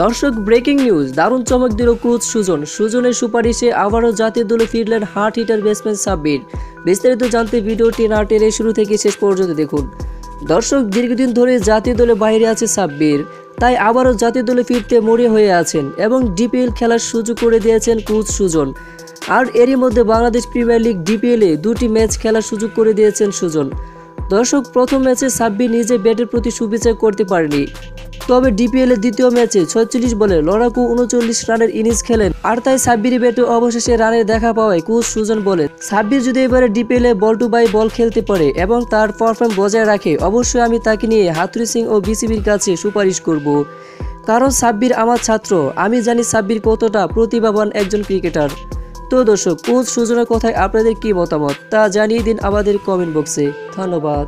দর্শক breaking news, দারুণ চমক দিল কোচ সুজন। সুজনের সুপারিশে আবারও জাতীয় দলে ফিরলেন হার্ট হিটার ব্যাটসম্যান সাব্বির। বিস্তারিত জানতে ভিডিওটি না টেনে শুরু থেকে শেষ পর্যন্ত দেখুন। দর্শক, দীর্ঘদিন ধরে জাতীয় দলে বাইরে আছে সাব্বির। তাই আবারও জাতীয় দলে ফিরতে মরে হয়ে আছেন এবং ডিপিএল খেলার সুযোগ করে দিয়েছেন কোচ সুজন। আর এরই মধ্যে বাংলাদেশ প্রিমিয়ার লিগ ডিপিএলে দুটি ম্যাচ খেলার সুযোগ করে দিয়েছেন সুজন। দর্শক, প্রথম ম্যাচে সাব্বির নিজে ব্যাটের প্রতি সুবিচার করতে পারেনি। তবে ডিপিএল এর দ্বিতীয় ম্যাচে ছয়চল্লিশ বলে লড়াকু উনচল্লিশ রানের ইনিংস খেলেন। আর তাই সাব্বির ব্যাটে অবশেষে রানের দেখা পাওয়ায় কোচ সুজন বলেন, সাব্বির যদি এবারে ডিপিএল এ বল টু বাই বল খেলতে পারে এবং তার পারফর্ম বজায় রাখে, অবশ্যই আমি তাকে নিয়ে হাতুরি সিং ও বিসিবির কাছে সুপারিশ করব। কারণ সাব্বির আমার ছাত্র, আমি জানি সাব্বির কতটা প্রতিভাবান একজন ক্রিকেটার। তো দর্শক, কোচ সুজনের কথায় আপনাদের কি মতামত তা জানিয়ে দিন আমাদের কমেন্ট বক্সে। ধন্যবাদ।